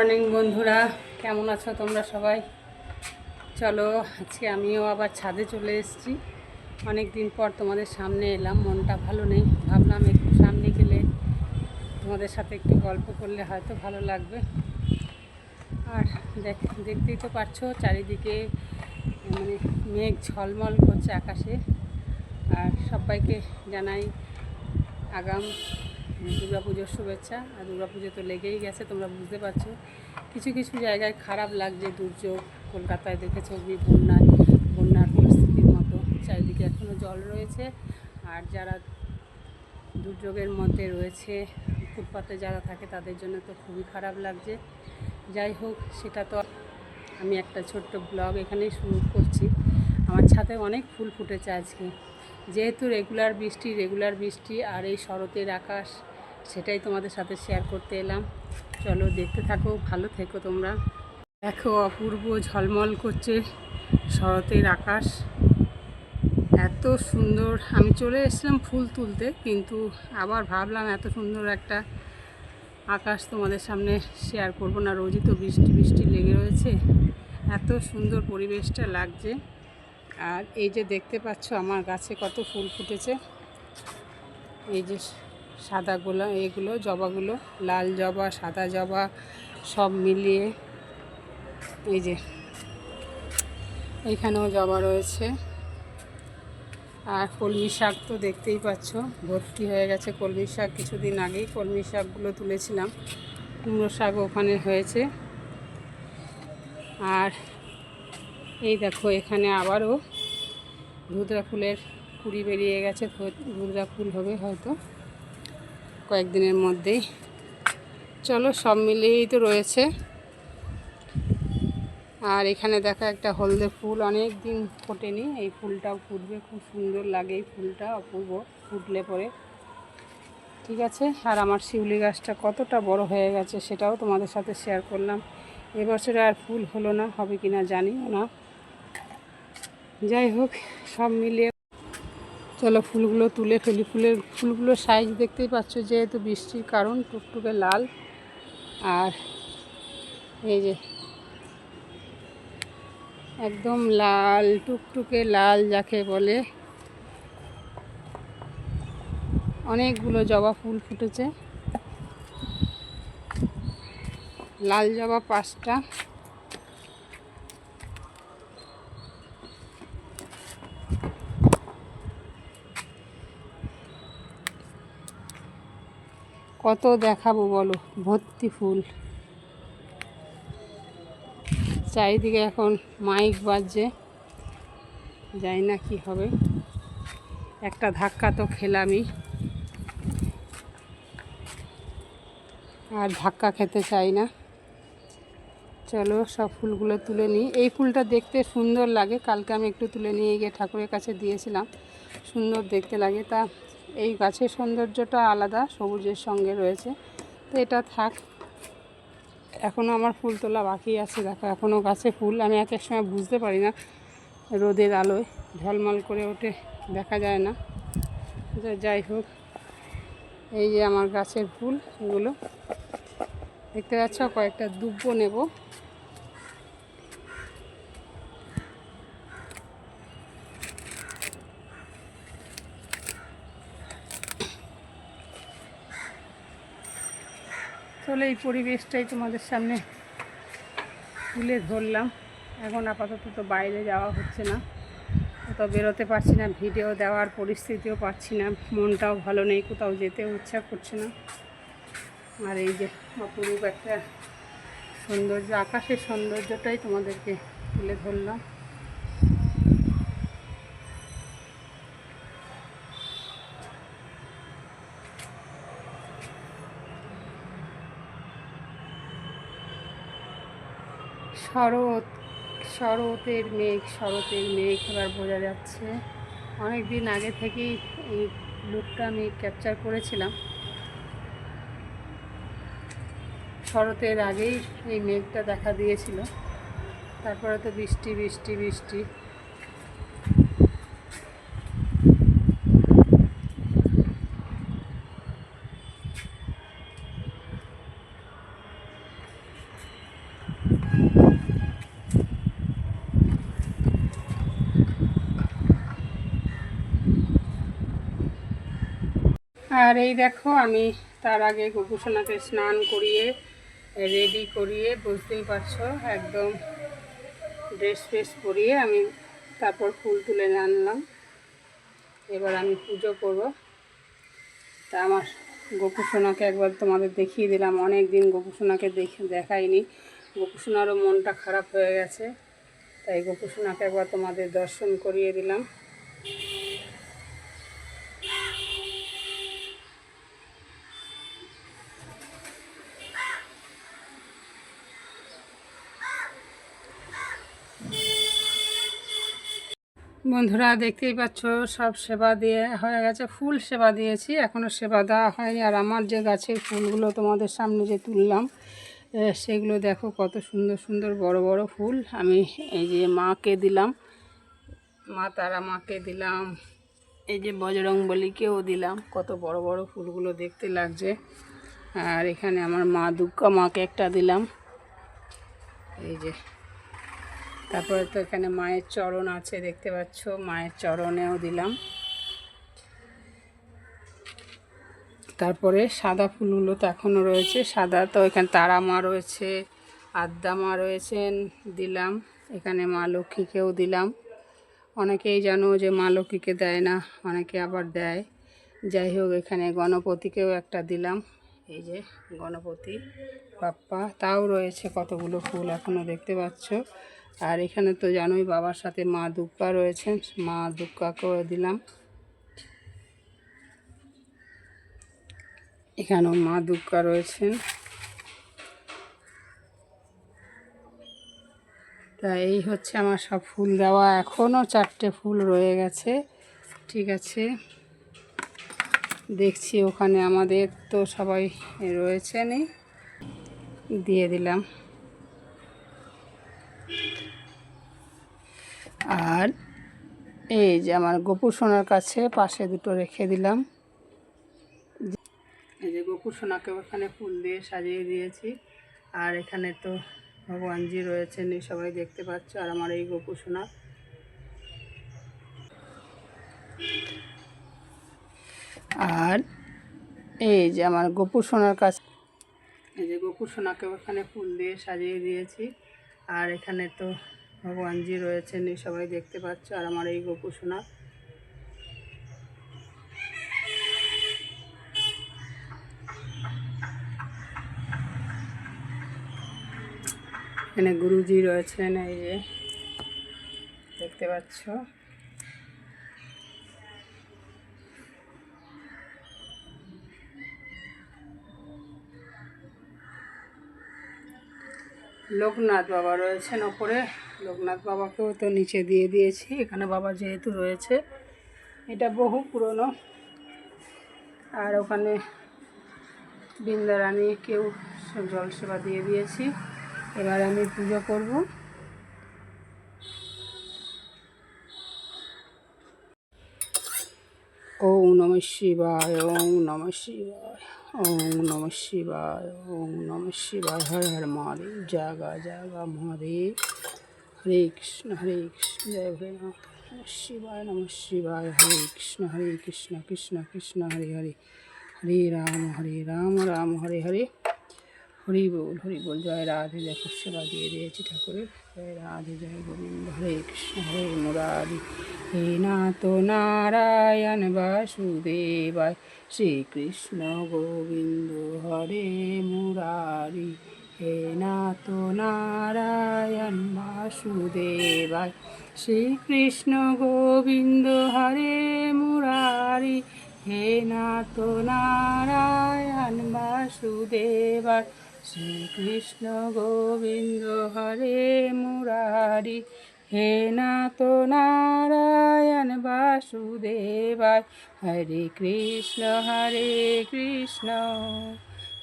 Morning, বন্ধুরা। কেমন আছো তোমরা সবাই? চলো, আজকে আমিও আবার ছাদে চলে এসেছি। অনেক দিন পর তোমাদের সামনে এলাম, মনটা ভালো নেই। ভাবলাম একটু সামনে গেলে তোমাদের সাথে একটু গল্প করলে হয়তো ভালো লাগবে। আর দেখ, দেখতেই তো পারছ, চারিদিকে মানে মেঘ ঝলমল করছে আকাশে। আর সবাইকে জানাই আগাম পুজোর শুভেচ্ছা। আর পুজো তো লেগেই গেছে, তোমরা বুঝতে পারছ। কিছু কিছু জায়গায় খারাপ লাগছে, দুর্যোগ, কলকাতায় দেখেছ বি বন্যায় বন্যার পরিস্থিতির মতো। চারিদিকে এখনও জল রয়েছে। আর যারা দুর্যোগের মধ্যে রয়েছে, ফুটপাতে যারা থাকে, তাদের জন্য তো খুবই খারাপ লাগছে। যাই হোক, সেটা তো আমি একটা ছোট্ট ব্লগ এখানেই শুরু করছি। আমার ছাদে অনেক ফুল ফুটেছে আজকে। যেহেতু রেগুলার বৃষ্টি রেগুলার বৃষ্টি, আর এই শরতের আকাশ সেটাই তোমাদের সাথে শেয়ার করতে এলাম। চলো দেখতে থাকো, ভালো থেকো তোমরা। দেখো, অপূর্ব ঝলমল করছে শরতের আকাশ। এত সুন্দর, আমি চলে এসেছিলাম ফুল তুলতে, কিন্তু আবার ভাবলাম এত সুন্দর একটা আকাশ তোমাদের সামনে শেয়ার করব না। রোজই তো বৃষ্টি বৃষ্টি লেগে রয়েছে। এত সুন্দর পরিবেশটা লাগছে। আর এই যে দেখতে পাচ্ছ, আমার গাছে কত ফুল ফুটেছে। এই যে সাদা গোলা এগুলো, জবাগুলো, লাল জবা, সাদা জবা, সব মিলিয়ে এই যে এইখানেও জবা রয়েছে। আর কলমি শাক তো দেখতেই পাচ্ছ, ভর্তি হয়ে গেছে কলমি শাক। কিছুদিন আগেই কলমি শাকগুলো তুলেছিলাম, কুমড়ো শাক ওখানে হয়েছে। আর এই দেখো, এখানে আবারও ধুতরা ফুলের কুড়ি বেরিয়ে গেছে ধুতরা ফুল হবে হয়তো। কয়েকদিনের মধ্যেই। চলো সব মিলিয়েই তো রয়েছে। আর এখানে দেখা একটা হলদে ফুল অনেক দিন ফোটেনি। এই ফুলটাও ফুটবে, খুব সুন্দর লাগে এই ফুলটা, অপূর্ব ফুটলে পরে। ঠিক আছে? আর আমার শিউলি গাছটা কতটা বড় হয়ে গেছে সেটাও তোমাদের সাথে শেয়ার করলাম। এবছরে আর ফুল হলো না, হবে কি না জানিও না। যাই হোক, সব মিলিয়ে চলো ফুলগুলো তুলে ফেলি। ফুলের, ফুলগুলোর সাইজ দেখতেই পাচ্ছ, যেহেতু বৃষ্টির কারণ, টুকটুকে লাল। আর এই যে, একদম লাল, টুকটুকে লাল যাকে বলে। অনেকগুলো জবা ফুল ফুটেছে। লাল জবা পাঁচটা। কত দেখাবো বলো? ভর্তি ফুল। চারিদিকে এখন মাইক বাজছে। যাই না কি হবে। একটা ধাক্কা তো খেলামই। আর ধাক্কা খেতে চাই না। চলো সব ফুলগুলো তুলে নিই। এই ফুলটা দেখতে সুন্দর লাগে। কালকে আমি একটু তুলে নিয়ে গিয়ে ঠাকুরের কাছে দিয়েছিলাম। সুন্দর দেখতে লাগে। তা এই গাছের সৌন্দর্যটা আলাদা, সবুজের সঙ্গে রয়েছে। তো এটা থাক। এখনও আমার ফুল তোলা বাকি আছে, দেখো এখনও গাছে ফুল। আমি এক এক সময় বুঝতে পারি না রোদের আলোয়। ঝলমল করে ওঠে, দেখা যায় না। যাই হোক, এই যে আমার গাছের ফুল, এগুলো। দেখতে পাচ্ছ, কয়েকটা দুব্ব নেব। চলে এই পরিবেশটাই তোমাদের সামনে তুলে ধরলাম। এখন আপাতত তো বাইরে যাওয়া হচ্ছে না। কোথাও বেরোতে পারছি না, ভিডিও দেওয়ার পরিস্থিতিও পাচ্ছি না, মনটাও ভালো নেই, কোথাও যেতেও ইচ্ছা করছে না। আর এই যে অপরূপ একটা সৌন্দর্য, আকাশের সৌন্দর্যটাই তোমাদেরকে তুলে ধরলাম। শরৎ, শরতের মেঘ শরতের মেঘ এবার বোঝা যাচ্ছে। অনেক দিন আগে থেকেই এই লুকটা আমি ক্যাপচার করেছিলাম। শরতের আগেই এই মেঘটা দেখা দিয়েছিল। তারপরে তো বৃষ্টি বৃষ্টি বৃষ্টি। আর এই দেখো, আমি তার আগে গোপুসোনাকে স্নান করিয়ে রেডি করিয়ে, বুঝতেই পারছ, একদম ড্রেস ফ্রেস পরিয়ে আমি তারপর ফুল তুলে আনলাম। এবার আমি পুজো করব। তা আমার গোপুসোনাকে একবার তোমাদের দেখিয়ে দিলাম। অনেক দিন গোপুসোনাকে দেখে দেখাইনি। গোপুসোনারও মনটা খারাপ হয়ে গেছে। তাই গোপুসোনাকে একবার তোমাদের দর্শন করিয়ে দিলাম। বন্ধুরা দেখতেই পাচ্ছ, সব সেবা দিয়ে হয়ে গেছে, ফুল সেবা দিয়েছি এখনও সেবা দেওয়া হয়নি। আর আমার যে গাছের ফুলগুলো তোমাদের সামনে যে তুললাম সেগুলো দেখো কত সুন্দর সুন্দর বড় বড় ফুল। আমি এই যে মাকে দিলাম, মা তারা মাকে দিলাম, এই যে বজরং বলিকেও দিলাম। কত বড় বড় ফুলগুলো দেখতে লাগছে। আর এখানে আমার মা দুর্গা মাকে একটা দিলাম। এই যে তারপরে তো এখানে মায়ের চরণ আছে, দেখতে পাচ্ছ। মায়ের চরণেও দিলাম। তারপরে সাদা ফুলগুলো তো এখনও রয়েছে। সাদা তো এখানে তারা মা রয়েছে আদ্যা মা রয়েছেন, দিলাম। এখানে মা লক্ষ্মীকেও দিলাম। অনেকেই জানো যে মা লক্ষ্মীকে দেয় না, অনেকে আবার দেয়। যাই হোক, এখানে গণপতিকেও একটা দিলাম। এই যে গণপতি, বাপ্পা, তাও রয়েছে কতগুলো ফুল এখনও দেখতে পাচ্ছ। আর এখানে তো জানোই বাবার সাথে মা দুর্গা রয়েছেন মা দুর্গাকেও দিলাম। এখানেও মা দুর্গা রয়েছেন তা এই হচ্ছে আমার সব ফুল দেওয়া। এখনও চারটে ফুল রয়ে গেছে। ঠিক আছে। দেখছি ওখানে আমাদের তো সবাই রয়েছেনই। দিয়ে দিলাম। আর এই যে আমার গোপুর সোনার কাছে পাশে দুটো রেখে দিলাম। এই যে গোপুর সোনাকে ওখানে ফুল দিয়ে সাজিয়ে দিয়েছি। আর এখানে তো ভগবানজি রয়েছেন, এই সবাই দেখতে পাচ্ছ, আর আমার এই গোপুর সোনা। আর এই যে আমার গোপুর সোনার কাছে এই যে গোপুর সোনাকে ওখানে ফুল দিয়ে সাজিয়ে দিয়েছি। আর এখানে তো ভগবানজি রয়েছেন, এই সবাই দেখতে পাচ্ছ, আর আমার এই গোপু সোনা। এখানে গুরুজি রয়েছেন, এই যে দেখতে পাচ্ছ। লোকনাথ বাবা রয়েছেন ওপরে। লোকনাথ বাবাকেও তো নিচে দিয়ে দিয়েছি, এখানে বাবা যেহেতু রয়েছে। এটা বহু পুরনো। আর ওখানে বৃন্দারানীকেও জল সেবা দিয়ে দিয়েছি। এবার আমি পুজো করব। ওম নম শিবায়, ওম নম শিবায়। ওম নম শিবায়, ওম নম শিবায়। হর হর মহাদেব, জাগা জাগা মহাদেব। হরে কৃষ্ণ হরে কৃষ্ণ, জয় ভোলেনাথ। নম শিবায় নম শিবায়। হরে কৃষ্ণ হরে কৃষ্ণ কৃষ্ণ কৃষ্ণ, হরে হরে। হরে রাম হরে রাম রাম, হরে হরে। হরি বল হরি বল। জয় রাধে, দেখো সেবা দিয়ে দিয়েছি ঠাকুরের। রাধে জয় গোবিন্দ, হরে কৃষ্ণ, হরে মুরারি হে নাথ নারায়ণ বাসুদেবায় শ্রীকৃষ্ণ গোবিন্দ, হরে মুরারি। হে নাথ নারায়ণ বাসুদেবায় শ্রীকৃষ্ণ গোবিন্দ, হরে মুরারি। হে নাথ নারায়ণ বাসুদেবায় শ্রীকৃষ্ণ গোবিন্দ হরে মুরারি, হে নাথ নারায়ণ বাসুদেবায়, হরে কৃষ্ণ হরে কৃষ্ণ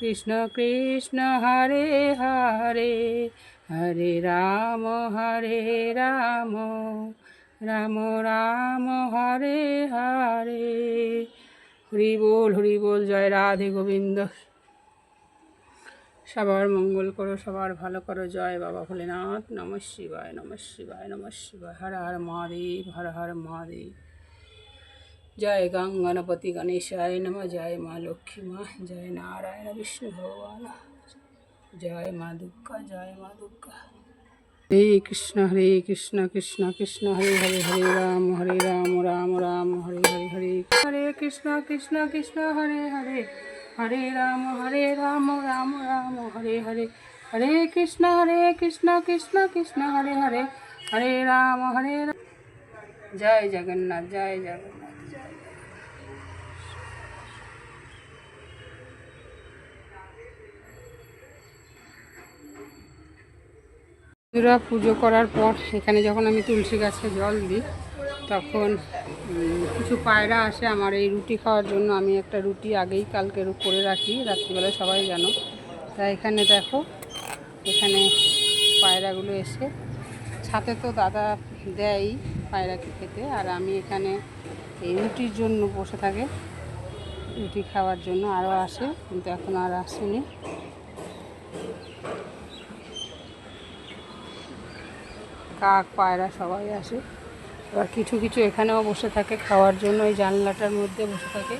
কৃষ্ণ কৃষ্ণ, হরে হরে হরে রাম হরে রাম রাম রাম, হরে হরে। হরি বল হরি বল, জয় রাধে গোবিন্দ। সবার মঙ্গল করো, সবার ভালো করো। জয় বাবা ভোলেনাথ। নম শিবায় নম শিবায় নম শিবায়। হর হর মহাদেব, হর হর মহাদেব। জয় গং গণপতি গণেশায় নম। জয় মা লক্ষ্মী মা। জয় নারায়ণ বিষ্ণু ভগবান। জয় মা দুর্গা, জয় মা দুর্গা। হরে কৃষ্ণ হরে কৃষ্ণ কৃষ্ণ কৃষ্ণ। হরে হরে হরে রাম হরে রাম রাম রাম। হরে হরে হরে হরে কৃষ্ণ কৃষ্ণ কৃষ্ণ, হরে হরে। হরে রাম হরে রাম রাম রাম, হরে হরে। হরে কৃষ্ণ হরে কৃষ্ণ কৃষ্ণ কৃষ্ণ, হরে হরে। হরে রাম হরে রাম জয় জগন্নাথ জয় জগন্নাথ। বন্ধুরা পুজো করার পর এখানে যখন আমি তুলসী গাছে জল দিই তখন কিছু পায়রা আসে আমার এই রুটি খাওয়ার জন্য। আমি একটা রুটি আগেই কালকে করে রাখি রাত্রিবেলা সবাই জানো। তা এখানে দেখো, এখানে পায়রাগুলো এসে ছাতে তো দাদা দেয় পায়রাকে খেতে। আর আমি এখানে এই রুটির জন্য বসে থাকে, রুটি খাওয়ার জন্য। আরও আসে, কিন্তু এখন আর আসেনি। কাক, পায়রা সবাই আসে। এবার কিছু কিছু এখানেও বসে থাকে খাওয়ার জন্য ওই জানলাটার মধ্যে বসে থাকে।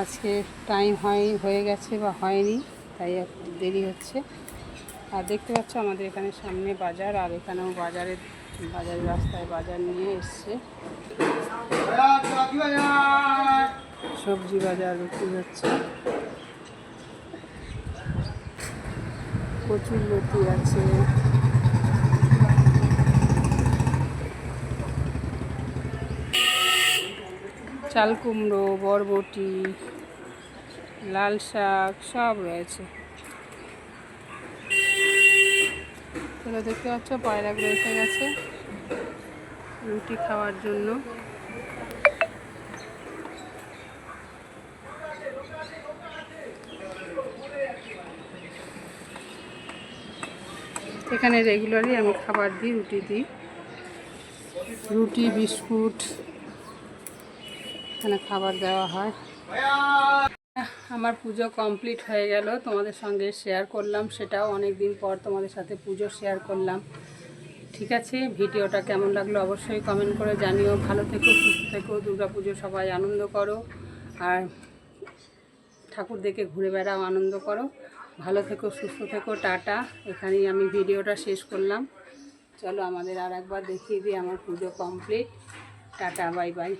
আজকে টাইম হয়, হয়ে গেছে বা হয়নি, তাই দেরি হচ্ছে। আর দেখতে পাচ্ছ আমাদের এখানে সামনে বাজার, আর এখানেও বাজারের বাজারের রাস্তায় বাজার নিয়ে এসছে। সবজি বাজার বিক্রি হচ্ছে প্রচুর লতি আছে। চাল কুমড়ো, বরবটি, লাল শাক, সব রয়েছে। দেখতে পাচ্ছ পায়রাগুলো এসে গেছে রুটি খাওয়ার জন্য। এখানে রেগুলারই আমি খাবার দিই, রুটি দিই। রুটি, বিস্কুট এখানে খাবার দেওয়া হয়। আমার পুজো কমপ্লিট হয়ে গেল, তোমাদের সঙ্গে শেয়ার করলাম, সেটাও অনেক দিন পর তোমাদের সাথে পুজো শেয়ার করলাম। ঠিক আছে, ভিডিওটা কেমন লাগল অবশ্যই কমেন্ট করে জানিও। ভালো থেকো, সুস্থ থেকো পুজো সবাই আনন্দ করো, আর ঠাকুর দেখে ঘুরে বেড়াও, আনন্দ করো। ভালো থেকো, সুস্থ থেকো, টাটা। এখানেই আমি ভিডিওটা শেষ করলাম। চলো আমাদের আর একবার দেখিয়ে দিই আমার পুজো কমপ্লিট টাটা বাই বাই